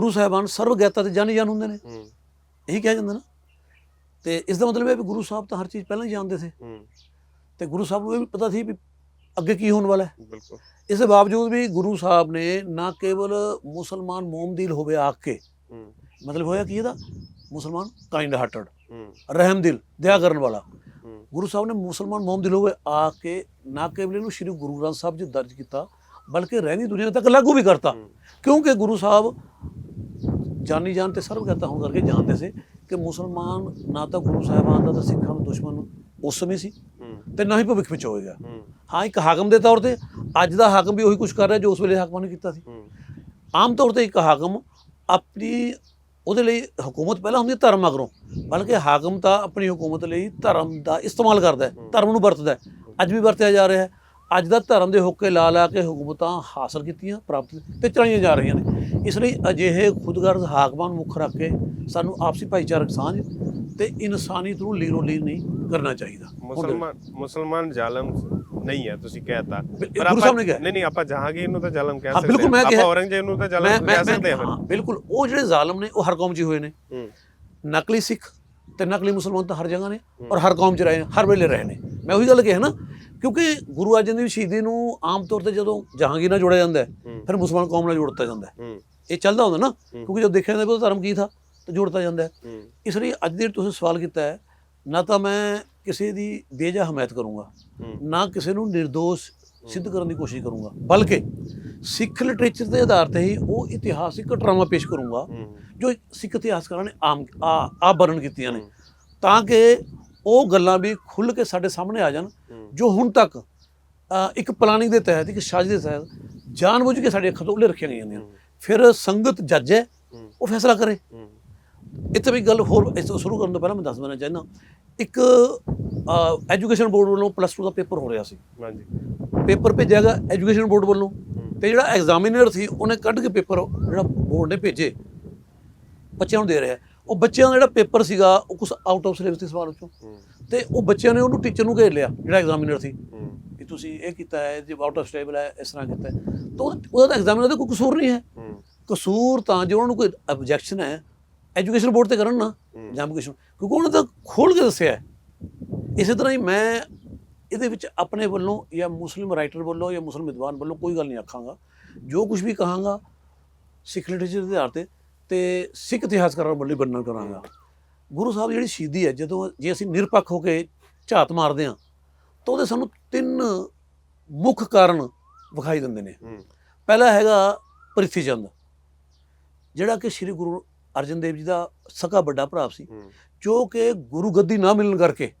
ਗੁਰੂ ਸਾਹਿਬਾਨ ਸਰਵ ਗਿਆਤਾ ਤੇ ਜਾਣੀ ਜਾਣ ਹੁੰਦੇ ਨੇ। ਇਹੀ ਕਿਹਾ ਜਾਂਦਾ ਨਾ। ਤੇ ਇਸ ਦਾ ਮਤਲਬ ਇਹ ਹੈ ਵੀ ਗੁਰੂ ਸਾਹਿਬ ਤਾਂ ਹਰ ਚੀਜ਼ ਪਹਿਲਾਂ ਹੀ ਜਾਣਦੇ ਸੀ। ਤੇ ਗੁਰੂ ਸਾਹਿਬ ਨੂੰ ਇਹ ਵੀ ਪਤਾ ਸੀ ਵੀ ਅੱਗੇ ਕੀ ਹੋਣ ਵਾਲਾ ਹੈ। ਬਿਲਕੁਲ। ਇਸ ਦੇ ਬਾਵਜੂਦ ਵੀ ਗੁਰੂ ਸਾਹਿਬ ਨੇ ਨਾ ਕੇਵਲ ਮੁਸਲਮਾਨ ਮੋਮਦਿਲ ਹੋਵੇ ਆਖ ਕੇ ਮਤਲਬ ਹੋਇਆ ਕੀ ਇਹਦਾ? ਮੁਸਲਮਾਨ ਕਾਈਂਡ ਹਾਰਟਡ ਹੂੰ। ਰਹਿਮ ਦਿਲ ਦਇਆ ਕਰਨ ਵਾਲਾ। ਗੁਰੂ ਸਾਹਿਬ ਨੇ ਮੁਸਲਮਾਨ ਮੋਮਦਿਲ ਹੋਵੇ ਆ ਕੇ ਨਾ ਕੇਵਲ ਇਹਨੂੰ ਸ੍ਰੀ ਗੁਰੂ ਗ੍ਰੰਥ ਸਾਹਿਬ 'ਚ ਦਰਜ ਕੀਤਾ ਬਲਕਿ ਰਹਿੰਦੀ ਦੁਨੀਆ ਤੱਕ ਲਾਗੂ ਵੀ ਕਰਤਾ। ਕਿਉਂਕਿ ਗੁਰੂ ਸਾਹਿਬ ਜਾਨੀ ਜਾਨ ਤੇ ਸਰਵ ਕਰਤਾ ਹੋਣ ਕਰਕੇ ਜਾਣਦੇ ਸੀ ਕਿ ਮੁਸਲਮਾਨ ਨਾ ਤਾਂ ਗੁਰੂ ਸਾਹਿਬਾਨ ਦਾ ਤਾਂ ਸਿੱਖਾਂ ਦਾ ਦੁਸ਼ਮਣ ਉਸ ਸਮੇਂ ਸੀ ਤੇ ਨਾ ਹੀ ਭਵਿੱਖ ਵਿੱਚ ਹੋਏਗਾ। ਹੂੰ। ਇੱਕ ਹਾਕਮ ਦੇ ਤੌਰ ਤੇ ਅੱਜ ਦਾ ਹਾਕਮ ਵੀ ਉਹੀ ਕੁਝ ਕਰ ਰਿਹਾ ਜੋ ਉਸ ਵੇਲੇ ਹਾਕਮਾਂ ਨੇ ਕੀਤਾ ਸੀ। ਆਮ ਤੌਰ ਤੇ ਇੱਕ ਹਾਕਮ ਆਪਣੀ ਉਹਦੇ ਲਈ ਹਕੂਮਤ ਪਹਿਲਾਂ ਹੁੰਦੀ ਧਰਮ ਮਗਰੋਂ ਬਲਕਿ ਹਾਕਮ ਤਾਂ ਆਪਣੀ ਹਕੂਮਤ ਲਈ ਧਰਮ ਦਾ ਇਸਤੇਮਾਲ ਕਰਦਾ ਹੈ। ਧਰਮ ਨੂੰ ਵਰਤਦਾ ਹੈ। ਅੱਜ ਵੀ ਵਰਤਿਆ ਜਾ ਰਿਹਾ ਹੈ। ਅੱਜ ਦਾ ਧਰਮ ਦੇ ਹੁੱਕੇ ਲਾ ਲਾ ਕੇ ਹਕੂਮਤਾਂ ਹਾਸਲ ਕੀਤੀਆਂ ਪ੍ਰਾਪਤ ਤੇ ਚਲਾਈਆਂ ਜਾ ਰਹੀਆਂ ਨੇ। ਇਸ ਲਈ ਅਜਿਹੇ ਖੁਦਗਰਜ਼ ਹਾਕਮਾਂ ਨੂੰ ਮੁੱਖ ਰੱਖ ਕੇ ਸਾਨੂੰ ਆਪਸੀ ਭਾਈਚਾਰਕ ਸਾਂਝ ਤੇ ਇਨਸਾਨੀਅਤ ਨੂੰ ਲੀਰੋ ਲੀਰ ਨਹੀਂ ਕਰਨਾ ਚਾਹੀਦਾ। ਮੁਸਲਮਾਨ ਮੁਸਲਮਾਨ ਜ਼ਾਲਮ ਨਹੀਂ ਹੈ ਤੁਸੀਂ ਕਹਿਤਾ ਨੇ ਕਿਹਾ। ਨਹੀਂ ਨਹੀਂ ਆਪਾਂ ਜਹਾਂਗੀਰ ਨੂੰ ਤਾਂ ਜ਼ਾਲਮ ਕਹਿ ਹਾਂ, ਸਕਦੇ ਮੈਂ ਆਪਾਂ। ਔਰੰਗਜ਼ੇਬ ਨੂੰ ਤਾਂ ਜ਼ਾਲਮ ਕਹਿ ਸਕਦੇ ਹਾਂ ਹਾਂ ਬਿਲਕੁਲ। ਉਹ ਜਿਹੜੇ ਜ਼ਾਲਮ ਨੇ ਉਹ ਹਰ ਕੌਮ 'ਚ ਹੀ ਹੋਏ ਨੇ। ਹੂੰ। ਨਕਲੀ ਸਿੱਖ ਤੇ ਨਕਲੀ ਮੁਸਲਮਾਨ ਤਾਂ ਹਰ ਜਗ੍ਹਾ ਨੇ ਔਰ ਹਰ ਕੌਮ 'ਚ ਰਹੇ ਨੇ ਹਰ ਵੇਲੇ ਰਹੇ ਨੇ। ਮੈਂ ਉਹੀ ਗੱਲ ਕਿਹਾ ਨਾ ਕਿਉਂਕਿ ਗੁਰੂ ਅਰਜਨ ਦੇਵ ਸ਼ਹੀਦੀ ਨੂੰ ਆਮ ਤੌਰ ਤੇ ਜਦੋਂ ਜਹਾਂਗੀਰ ਨਾਲ ਜੋੜਿਆ ਜਾਂਦਾ ਹੈ ਫਿਰ ਮੁਸਲਮਾਨ ਕੌਮ ਨਾਲ ਜੋੜਤਾ ਜਾਂਦਾ ਹੈ। ਇਹ ਚੱਲਦਾ ਹੁੰਦਾ ਨਾ ਕਿਉਂਕਿ ਜਦੋਂ ਦੇਖਿਆ ਜਾਂਦਾ ਕਿ ਉਹਦਾ ਧਰਮ ਕੀ ਥਾ ਤਾਂ ਜੋੜਤਾ ਜਾਂਦਾ ਹੈ। ਇਸ ਲਈ ਅੱਜ ਦੇ ਤੁਸੀਂ ਸਵਾਲ ਕੀਤਾ ਹੈ ਨਾ ਤਾਂ ਮੈਂ ਕਿਸੇ ਦੀ ਬੇਜਾ ਹਮਾਇਤ ਕਰੂੰਗਾ ਨਾ ਕਿਸੇ ਨੂੰ ਨਿਰਦੋਸ਼ ਸਿੱਧ ਕਰਨ ਦੀ ਕੋਸ਼ਿਸ਼ ਕਰੂੰਗਾ ਬਲਕਿ ਸਿੱਖ ਲਿਟਰੇਚਰ ਦੇ ਆਧਾਰ ਤੇ ਹੀ ਉਹ ਇਤਿਹਾਸਿਕ ਘਟਨਾਵਾਂ ਪੇਸ਼ ਕਰੂੰਗਾ ਜੋ ਸਿੱਖ ਇਤਿਹਾਸਕਾਰਾਂ ਨੇ ਆਮ ਆ ਆ ਵਰਣਨ ਕੀਤੀਆਂ ਨੇ। ਤਾਂ ਕਿ ਉਹ ਗੱਲਾਂ ਵੀ ਖੁੱਲ ਕੇ ਸਾਡੇ ਸਾਹਮਣੇ ਆ ਜਾਣ ਜੋ ਹੁਣ ਤੱਕ ਇੱਕ ਪਲਾਨਿੰਗ ਦੇ ਤਹਿਤ ਇੱਕ ਸਾਜ਼ਿਸ਼ ਦੇ ਤਹਿਤ ਜਾਣਬੁੱਝ ਕੇ ਸਾਡੇ ਅੱਖਾਂ ਤੋਂ ਉਹਲੇ ਰੱਖੀਆਂ ਗਈਆਂ ਨੇ। ਫਿਰ ਸੰਗਤ ਜੱਜ ਹੈ ਉਹ ਫੈਸਲਾ ਕਰੇ। ਇੱਥੇ ਵੀ ਗੱਲ ਹੋਰ ਇਸ ਤੋਂ ਸ਼ੁਰੂ ਕਰਨ ਤੋਂ ਪਹਿਲਾਂ ਮੈਂ ਦੱਸ ਦੇਣਾ ਚਾਹੁੰਦਾ। ਇੱਕ ਐਜੂਕੇਸ਼ਨ ਬੋਰਡ ਵੱਲੋਂ ਪਲੱਸ 2 ਦਾ ਪੇਪਰ ਹੋ ਰਿਹਾ ਸੀ। ਹਾਂਜੀ। ਪੇਪਰ ਭੇਜਿਆ ਗਿਆ ਐਜੂਕੇਸ਼ਨ ਬੋਰਡ ਵੱਲੋਂ। ਤੇ ਜਿਹੜਾ ਐਗਜ਼ਾਮੀਨਰ ਸੀ ਉਹਨੇ ਕੱਢ ਕੇ ਪੇਪਰ ਜਿਹੜਾ ਬੋਰਡ ਨੇ ਭੇਜੇ। ਬੱਚਿਆਂ ਨੂੰ ਦੇ ਰਿਹਾ। ਉਹ ਬੱਚਿਆਂ ਦਾ ਜਿਹੜਾ ਪੇਪਰ ਸੀਗਾ ਉਹ ਕੁਝ ਆਊਟ ਆਫ ਸਿਲੇਬਸ ਦੇ ਸਵਾਲ ਵਿੱਚੋਂ ਤੇ ਉਹ ਬੱਚਿਆਂ ਨੇ ਉਹਨੂੰ ਟੀਚਰ ਨੂੰ ਘੇਰ ਲਿਆ ਜਿਹੜਾ ਐਗਜ਼ਾਮੀਨਰ ਸੀ। ਕਿ ਤੁਸੀਂ ਇਹ ਕੀਤਾ ਹੈ ਜੇ ਆਊਟ ਆਫ ਸਟੇਬਲ ਹੈ ਇਸ ਤਰ੍ਹਾਂ ਕੀਤਾ ਹੈ। ਤਾਂ ਉਹਦਾ ਐਗਜ਼ਾਮੀਨਰ ਦਾ ਕੋਈ ਕਸੂਰ ਨਹੀਂ ਹੈ। ਕਸੂਰ ਤਾਂ ਜੇ ਉਹਨਾਂ ਨੂੰ ਕੋਈ ਆਬਜੈਕਸ਼ਨ ਹੈ ਐਜੂਕੇਸ਼ਨ ਬੋਰਡ ਤੇ ਕਰਨ ਨਾ। ਜਾਂ ਐਜੂਕੇਸ਼ਨ ਕਿਉਂਕਿ ਉਹਨਾਂ ਤਾਂ ਖੋਲ ਕੇ ਦੱਸਿਆ ਇਸੇ ਤਰ੍ਹਾਂ ਹੀ ਮੈਂ ਇਹਦੇ ਵਿੱਚ ਆਪਣੇ ਵੱਲੋਂ ਜਾਂ ਮੁਸਲਿਮ ਰਾਈਟਰ ਵੱਲੋਂ ਜਾਂ ਮੁਸਲਿਮ ਵਿਦਵਾਨ ਵੱਲੋਂ ਕੋਈ ਗੱਲ ਨਹੀਂ ਆਖਾਂਗਾ। ਜੋ ਕੁਝ ਵੀ ਕਹਾਂਗਾ ਸਿੱਖ ਲਿਟਰੇਚਰ ਦੇ ਆਧਾਰ ਤੇ ਤੇ ਸਿੱਖ ਇਤਿਹਾਸਕਾਰਾਂ ਵੱਲੋਂ ਵਰਣਨ ਕਰਾਂਗਾ। ਗੁਰੂ ਸਾਹਿਬ ਦੀ ਜਿਹੜੀ ਸ਼ਹੀਦੀ ਹੈ ਜਦੋਂ ਜੇ ਅਸੀਂ ਨਿਰਪੱਖ ਹੋ ਕੇ ਝਾਤ ਮਾਰਦੇ ਹਾਂ ਤਾਂ ਉਹਦੇ ਸਾਨੂੰ ਤਿੰਨ ਮੁੱਖ ਕਾਰਨ ਵਿਖਾਈ ਦਿੰਦੇ ਨੇ। ਪਹਿਲਾ ਹੈਗਾ ਪ੍ਰਿਥੀ ਚੰਦ ਜਿਹੜਾ ਕਿ ਸ੍ਰੀ ਗੁਰੂ ਅਰਜਨ ਦੇਵ ਜੀ ਦਾ ਸਕਾ ਵੱਡਾ ਭਰਾ ਸੀ ਜੋ ਕਿ ਗੁਰੂ ਗੱਦੀ ਨਾ ਮਿਲਣ ਕਰਕੇ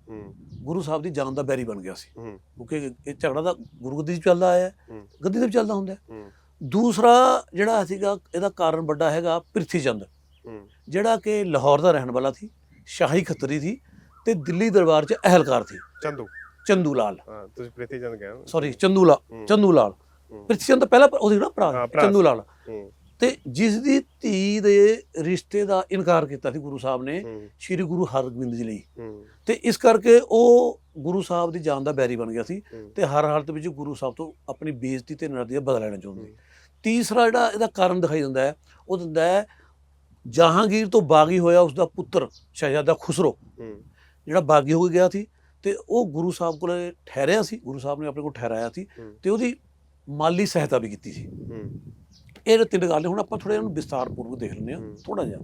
ਗੁਰੂ ਸਾਹਿਬ ਦੀ ਜਾਨ ਦਾ ਬੈਰੀ ਬਣ ਗਿਆ ਸੀ। ਕਿਉਂਕਿ ਇਹ ਝਗੜਾ ਤਾਂ ਗੁਰੂ ਗੱਦੀ 'ਚ ਚੱਲਦਾ ਆਇਆ ਗੱਦੀ ਤੇ ਚੱਲਦਾ ਹੁੰਦਾ ਦੂਸਰਾ ਜਿਹੜਾ ਸੀਗਾ ਇਹਦਾ ਕਾਰਨ ਵੱਡਾ ਹੈਗਾ ਪ੍ਰਿਥੀ ਚੰਦ ਜਿਹੜਾ ਕਿ ਲਾਹੌਰ ਦਾ ਰਹਿਣ ਵਾਲਾ ਸੀ। ਸ਼ਾਹੀ ਖੱਤਰੀ ਸੀ ਤੇ ਦਿੱਲੀ ਦਰਬਾਰ 'ਚ ਅਹਿਲਕਾਰ ਸੀ। ਚੰਦੂ। ਚੰਦੂ ਲਾਲ ਹਾਂ ਤੁਸੀਂ ਪ੍ਰੀਤੀ ਚੰਦ ਕਹਿ ਰਹੇ ਸੌਰੀ ਚੰਦੂ ਲਾਲ। ਚੰਦੂ ਲਾਲ। ਪ੍ਰਿਥੀ ਚੰਦ ਤਾਂ ਪਹਿਲਾ ਉਹਦੀ ਨਾ ਭਰਾ ਚੰਦੂ ਲਾਲ ਤੇ ਜਿਸ ਦੀ ਧੀ ਦੇ ਰਿਸ਼ਤੇ ਦਾ ਇਨਕਾਰ ਕੀਤਾ ਸੀ ਗੁਰੂ ਸਾਹਿਬ ਨੇ ਸ੍ਰੀ ਗੁਰੂ ਹਰਗੋਬਿੰਦ ਜੀ ਲਈ। ਤੇ ਇਸ ਕਰਕੇ ਉਹ ਗੁਰੂ ਸਾਹਿਬ ਦੀ ਜਾਨ ਦਾ ਬੈਰੀ ਬਣ ਗਿਆ ਸੀ ਤੇ ਹਰ ਹਾਲਤ ਵਿੱਚ ਗੁਰੂ ਸਾਹਿਬ ਤੋਂ ਆਪਣੀ ਬੇਇੱਜ਼ਤੀ ਤੇ ਨਰਦੀ ਦਾ ਬਦਲਾ ਲੈਣਾ ਚਾਹੁੰਦਾ। ਤੀਸਰਾ ਜਿਹੜਾ ਇਹਦਾ ਕਾਰਨ ਦਿਖਾਈ ਦਿੰਦਾ ਹੈ ਉਹ ਦਿੰਦਾ ਹੈ ਜਹਾਂਗੀਰ ਤੋਂ ਬਾਗੀ ਹੋਇਆ ਉਸ ਦਾ ਪੁੱਤਰ ਸ਼ਹਿਜ਼ਾਦਾ ਖੁਸਰੋ ਜਿਹੜਾ ਬਾਗੀ ਹੋ ਕੇ ਗਿਆ ਸੀ ਤੇ ਉਹ ਗੁਰੂ ਸਾਹਿਬ ਕੋਲੇ ਠਹਿਰਿਆ ਸੀ ਗੁਰੂ ਸਾਹਿਬ ਨੇ ਆਪਣੇ ਕੋਲ ਠਹਿਰਾਇਆ ਸੀ। ਤੇ ਉਹਦੀ ਮਾਲੀ ਸਹਾਇਤਾ ਵੀ ਕੀਤੀ ਸੀ। ਇਹ ਤਿੰਨ ਗੱਲ ਨੇ ਹੁਣ ਆਪਾਂ ਥੋੜਾ ਇਹਨੂੰ ਵਿਸਤਾਰਪੂਰਵਕ ਦੇਖ ਲੈਂਦੇ ਹਾਂ ਹੂੰ। ਥੋੜਾ ਜਿਹਾ।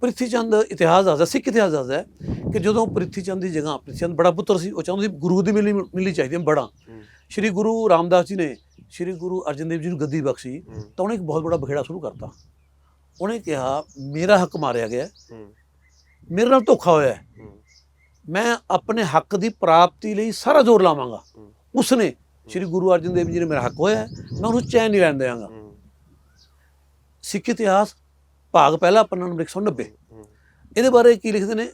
ਪ੍ਰਿਥੀ ਚੰਦ ਇਤਿਹਾਸ ਦੱਸਦਾ ਸਿੱਖ ਇਤਿਹਾਸ ਦੱਸਦਾ ਹੈ ਕਿ ਜਦੋਂ ਪ੍ਰਿਥੀ ਚੰਦ ਦੀ ਜਗ੍ਹਾ ਪ੍ਰਿਥੀ ਚੰਦ ਬੜਾ ਪੁੱਤਰ ਸੀ ਉਹ ਚਾਹੁੰਦਾ ਸੀ ਗੁਰੂ ਦੀ ਮਿਲਣੀ ਮਿਲਣੀ ਚਾਹੀਦੀ ਹੈ ਬੜਾ। ਸ਼੍ਰੀ ਗੁਰੂ ਰਾਮਦਾਸ ਜੀ ਨੇ ਸ਼੍ਰੀ ਗੁਰੂ ਅਰਜਨ ਦੇਵ ਜੀ ਨੂੰ ਗੱਦੀ ਬਖਸ਼ੀ ਤਾਂ ਉਹਨੇ ਇੱਕ ਬਹੁਤ ਬੜਾ ਬਖੇੜਾ ਸ਼ੁਰੂ ਕਰਤਾ। ਉਹਨੇ ਕਿਹਾ ਮੇਰਾ ਹੱਕ ਮਾਰਿਆ ਗਿਆ ਮੇਰੇ ਨਾਲ ਧੋਖਾ ਹੋਇਆ ਮੈਂ ਆਪਣੇ ਹੱਕ ਦੀ ਪ੍ਰਾਪਤੀ ਲਈ ਸਾਰਾ ਜ਼ੋਰ ਲਾਵਾਂਗਾ। ਉਸਨੇ ਸ਼੍ਰੀ ਗੁਰੂ ਅਰਜਨ ਦੇਵ ਜੀ ਨੇ ਮੇਰਾ ਹੱਕ ਹੋਇਆ ਮੈਂ ਉਹਨੂੰ ਚੈਨ ਨਹੀਂ ਲੈਣ ਦੇਵਾਂਗਾ ਸਿੱਖ ਇਤਿਹਾਸ ਭਾਗ ਪਹਿਲਾ ਪੰਨਾ ਨੰਬਰ 190 ਹੂੰ। ਇਹਦੇ ਬਾਰੇ ਕੀ ਲਿਖਦੇ ਨੇ?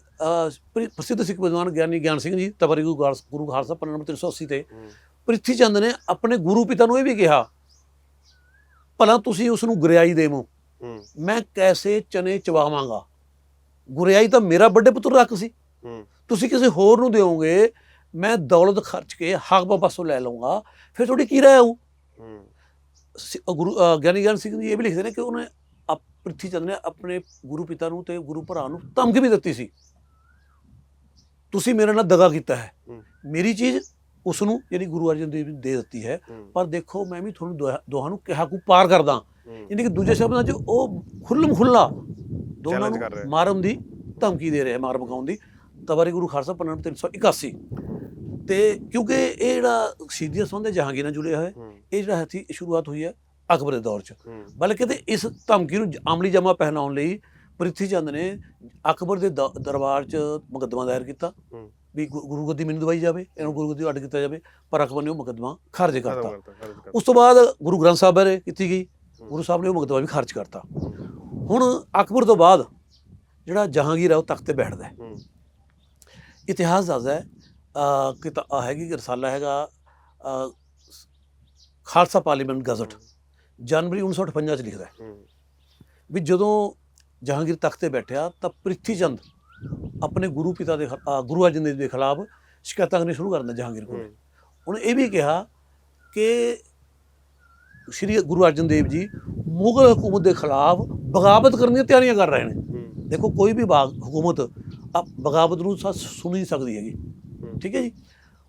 ਪ੍ਰਸਿੱਧ ਸਿੱਖ ਵਿਦਵਾਨ ਗਿਆਨੀ ਗਿਆਨ ਸਿੰਘ ਜੀ ਤਬਰੀ ਗੁਰੂ ਖਾਲਸਾ ਪੰਨਾ ਨੰਬਰ 380 ਤੇ। ਪ੍ਰਿਥੀ ਚੰਦ ਨੇ ਆਪਣੇ ਗੁਰੂ ਪਿਤਾ ਨੂੰ ਇਹ ਵੀ ਕਿਹਾ ਭਲਾ ਤੁਸੀਂ ਉਸ ਨੂੰ ਗੁਰਿਆਈ ਦੇਵੋ। ਮੈਂ ਕੈਸੇ ਚਨੇ ਚਵਾਵਾਂਗਾ? ਗੁਰਿਆਈ ਤਾਂ ਮੇਰਾ ਵੱਡੇ ਪੁੱਤਰ ਰੱਖ ਸੀ। ਹੂੰ। ਤੁਸੀਂ ਕਿਸੇ ਹੋਰ ਨੂੰ ਦਿਓਗੇ ਮੈਂ ਦੌਲਤ ਖਰਚ ਕੇ ਹੱਕ ਪਾਸੋਂ ਲੈ ਲਵਾਂਗਾ ਫਿਰ ਤੁਹਾਡੀ ਕੀ ਰਹਿ ਸਿ- ਗੁਰੂ ਗਿਆਨੀ ਗਿਆਨ ਸਿੰਘ ਜੀ ਇਹ ਵੀ ਲਿਖਦੇ ਨੇ ਕਿ ਉਹਨੇ ਪ੍ਰਿਥੀ ਚੰਦ ਨੇ ਆਪਣੇ ਗੁਰੂ ਪਿਤਾ ਨੂੰ ਤੇ ਗੁਰੂ ਭਰਾ ਨੂੰ ਧਮਕੀ ਵੀ ਦਿੱਤੀ ਸੀ। ਤੁਸੀਂ ਮੇਰੇ ਨਾਲ ਦਗਾ ਕੀਤਾ ਹੈ। ਮੇਰੀ ਚੀਜ਼ ਉਸ ਨੂੰ ਯਾਨੀ ਗੁਰੂ ਅਰਜਨ ਦੇਵ ਜੀ ਨੂੰ ਦੇ ਦਿੱਤੀ ਹੈ। ਪਰ ਦੇਖੋ ਮੈਂ ਵੀ ਤੁਹਾਨੂੰ ਦੋਹਾਂ- ਨੂੰ ਕਿਹਾ ਕੂ ਪਾਰ ਕਰਦਾ। ਯਾਨੀ ਕਿ ਦੂਜੇ ਸ਼ਬਦਾਂ 'ਚ ਉਹ ਖੁੱਲਮ ਖੁੱਲਾ ਦੋਨਾਂ। ਨੂੰ ਮਾਰਨ ਦੀ ਧਮਕੀ ਦੇ ਰਿਹਾ ਮਾਰ ਮਕਾਉਣ ਦੀ। ਤਵਾਰੀ ਗੁਰੂ ਖਾਲਸਾ ਪੰਨਾ 381 ਤੇ ਕਿਉਂਕਿ ਇਹ ਜਿਹੜਾ ਸਿੱਧੀਆ ਸੰਬੰਧ ਜਹਾਂਗੀਰ ਨਾਲ ਜੁੜਿਆ ਹੋਇਆ ਇਹ ਜਿਹੜਾ ਇਹ ਸ਼ੁਰੂਆਤ ਹੋਈ ਹੈ ਅਕਬਰ ਦੇ ਦੌਰ 'ਚ। ਬਲਕਿ ਤੇ ਇਸ ਧਮਕੀ ਨੂੰ ਅਮਲੀ ਜਮਾ ਪਹਿਨਾਉਣ ਲਈ ਪ੍ਰਿਥੀ ਚੰਦ ਨੇ ਅਕਬਰ ਦੇ ਦਰਬਾਰ 'ਚ ਮੁਕੱਦਮਾ ਦਾਇਰ ਕੀਤਾ। ਵੀ ਗੁਰੂ ਗੱਦੀ ਮੈਨੂੰ ਦਵਾਈ ਜਾਵੇ ਇਹਨੂੰ ਗੁਰੂ ਗੱਦੀ ਅੱਡ ਕੀਤਾ ਜਾਵੇ ਪਰ ਅਕਬਰ ਨੇ ਉਹ ਮੁਕੱਦਮਾ ਖਾਰਜ ਕਰਤਾ। ਉਸ ਤੋਂ ਬਾਅਦ ਗੁਰੂ ਗ੍ਰੰਥ ਸਾਹਿਬ ਬਾਰੇ ਕੀਤੀ ਗਈ। ਗੁਰੂ ਸਾਹਿਬ ਨੇ ਉਹ ਮੁਕੱਦਮਾ ਵੀ ਖਾਰਜ ਕਰਤਾ। ਹੁਣ ਅਕਬਰ ਤੋਂ ਬਾਅਦ ਜਿਹੜਾ ਜਹਾਂਗੀਰ ਹੈ ਉਹ ਤਖਤ ਤੇ ਬੈਠਦਾ ਇਤਿਹਾਸ ਦੱਸਦਾ ਹੈ ਆਹ ਹੈਗੀ ਰਸਾਲਾ ਹੈਗਾ ਖਾਲਸਾ ਪਾਰਲੀਮੈਂਟ ਗਜ਼ਟ ਜਨਵਰੀ 1958 ਚ ਲਿਖਦਾ ਵੀ ਜਦੋਂ ਜਹਾਂਗੀਰ ਤਖਤ ਤੇ ਬੈਠਿਆ ਤਾਂ ਪ੍ਰਿਥੀ ਚੰਦ ਆਪਣੇ ਗੁਰੂ ਪਿਤਾ ਦੇ ਗੁਰੂ ਅਰਜਨ ਦੇਵ ਦੇ ਖਿਲਾਫ ਸ਼ਿਕਾਇਤਾਂ ਕਰਨੀਆਂ ਸ਼ੁਰੂ ਕਰ ਦਿੰਦਾ ਜਹਾਂਗੀਰ ਕੋਲ। ਉਹਨੇ ਇਹ ਵੀ ਕਿਹਾ ਕਿ ਸ਼੍ਰੀ ਗੁਰੂ ਅਰਜਨ ਦੇਵ ਜੀ ਮੁਗਲ ਹਕੂਮਤ ਦੇ ਖਿਲਾਫ ਬਗਾਵਤ ਕਰਨ ਦੀਆਂ ਤਿਆਰੀਆਂ ਕਰ ਰਹੇ ਨੇ। ਦੇਖੋ ਕੋਈ ਵੀ ਹਕੂਮਤ ਆ ਬਗਾਵਤ ਨੂੰ ਸੁਣ ਨਹੀਂ ਸਕਦੀ ਹੈਗੀ। ਠੀਕ ਹੈ ਜੀ?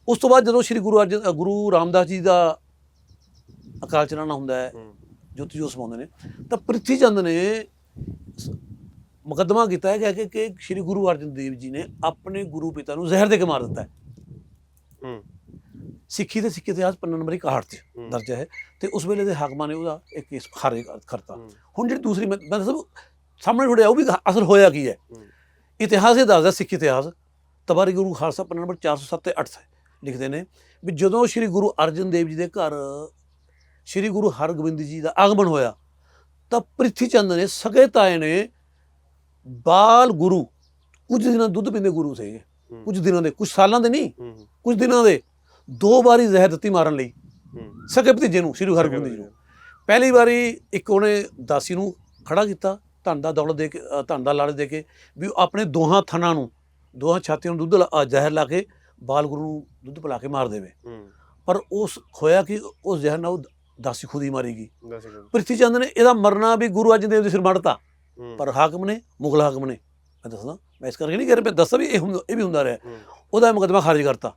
ਉਸ ਤੋਂ ਬਾਅਦ ਜਦੋਂ ਸ਼੍ਰੀ ਗੁਰੂ ਅਰਜਨ ਗੁਰੂ ਰਾਮਦਾਸ ਜੀ ਦਾ ਅਕਾਲ ਚਲਾਣਾ ਹੁੰਦਾ ਹੈ ਜੋਤੀ ਜੋਤ ਸਮਾਉਂਦੇ ਨੇ ਤਾਂ ਪ੍ਰਿਥੀ ਚੰਦ ਨੇ ਮੁਕੱਦਮਾ ਕੀਤਾ ਹੈ ਕਿ ਕਿ ਸ਼੍ਰੀ ਗੁਰੂ ਅਰਜਨ ਦੇਵ ਜੀ ਨੇ ਆਪਣੇ ਗੁਰੂ ਪਿਤਾ ਨੂੰ ਜ਼ਹਿਰ ਦੇ ਕੇ ਮਾਰ ਦਿੱਤਾ ਹੈ। ਹੂੰ, ਸਿੱਖੀ ਤੇ ਸਿੱਖ ਇਤਿਹਾਸ ਪੰਨਾ ਨੰਬਰ 61 'ਚ ਦਰਜ ਹੈ ਤੇ ਉਸ ਵੇਲੇ ਦੇ ਹਾਕਮਾਂ ਨੇ ਉਹਦਾ ਇੱਕ ਕੇਸ ਖਾਰਜ ਕਰ- ਕਰਤਾ ਹੁਣ ਜਿਹੜੀ ਦੂਸਰੀ ਮੈਂ ਦੱਸਾਂ ਸਾਹਮਣੇ ਥੋੜ੍ਹਾ ਉਹ ਵੀ ਅਸਲ ਹੋਇਆ ਕੀ ਹੈ? ਇਤਿਹਾਸ ਇਹ ਦੱਸਦਾ ਸਿੱਖ ਇਤਿਹਾਸ। ਤਬਾਰੀ ਗੁਰੂ ਖਾਲਸਾ ਪੰਨਾ ਨੰਬਰ 407 ਤੇ 8 ਲਿਖਦੇ ਨੇ ਵੀ ਜਦੋਂ ਸ੍ਰੀ ਗੁਰੂ ਅਰਜਨ ਦੇਵ ਜੀ ਦੇ ਘਰ ਸ੍ਰੀ ਗੁਰੂ ਹਰਗੋਬਿੰਦ ਜੀ ਦਾ ਆਗਮਨ ਹੋਇਆ ਤਾਂ ਪ੍ਰਿਥੀ ਚੰਦ ਨੇ ਸਗੇ ਤਾਏ ਨੇ ਬਾਲ ਗੁਰੂ ਕੁਝ ਦਿਨਾਂ ਦੁੱਧ ਪੀਂਦੇ ਗੁਰੂ ਸੀਗੇ ਕੁਝ ਦਿਨਾਂ ਦੇ ਕੁਝ ਸਾਲਾਂ ਦੇ ਨਹੀਂ ਕੁਝ ਦਿਨਾਂ ਦੇ ਦੋ ਵਾਰੀ ਜ਼ਹਿਰ ਦਿੱਤੀ ਮਾਰਨ ਲਈ। ਸਕੇ ਭਤੀਜੇ ਨੂੰ ਸ੍ਰੀ ਹਰਗੋਬਿੰਦ ਜੀ ਨੂੰ। ਪਹਿਲੀ ਵਾਰੀ ਇੱਕ ਉਹਨੇ ਦਾਸੀ ਨੂੰ ਖੜਾ ਕੀਤਾ ਧਨ ਦਾ ਦੌਲਤ ਦੇ ਕੇ ਧਨ ਦਾ ਲਾਲਚ ਦੇ ਕੇ ਵੀ ਉਹ ਆਪਣੇ ਦੋਹਾਂ ਥਣਾਂ ਨੂੰ ਦੋਹਾਂ ਛਾਤੀਆਂ ਨੂੰ ਦੁੱਧ ਜ਼ਹਿਰ ਲਾ ਕੇ ਬਾਲ ਗੁਰੂ ਨੂੰ ਦੁੱਧ ਪਿਲਾ ਕੇ ਮਾਰ ਦੇਵੇ। ਪਰ ਉਸ ਹੋਇਆ ਕਿ ਉਸ ਜ਼ਹਿਰ ਨਾਲ ਉਹ ਦਾਸੀ ਖੁਦ ਹੀ ਮਾਰੀ ਗਈ। ਪ੍ਰਿਥੀ ਚੰਦ ਨੇ ਇਹਦਾ ਮਰਨਾ ਵੀ ਗੁਰੂ ਅਰਜਨ ਦੇਵ ਦੇ ਸਿਰ ਮੜਤਾ। ਪਰ ਹਾਕਮ ਨੇ ਮੁਗਲ ਹਾਕਮ ਨੇ ਮੈਂ ਦੱਸਦਾ ਮੈਂ ਇਸ ਕਰਕੇ ਨਹੀਂ ਕਹਿ ਰਿਹਾ ਮੈਂ ਦੱਸਾਂ ਵੀ ਇਹ ਹੁੰਦਾ ਇਹ ਵੀ ਹੁੰਦਾ ਰਿਹਾ। ਉਹਦਾ ਮੁਕੱਦਮਾ ਖਾਰਜ ਕਰਤਾ।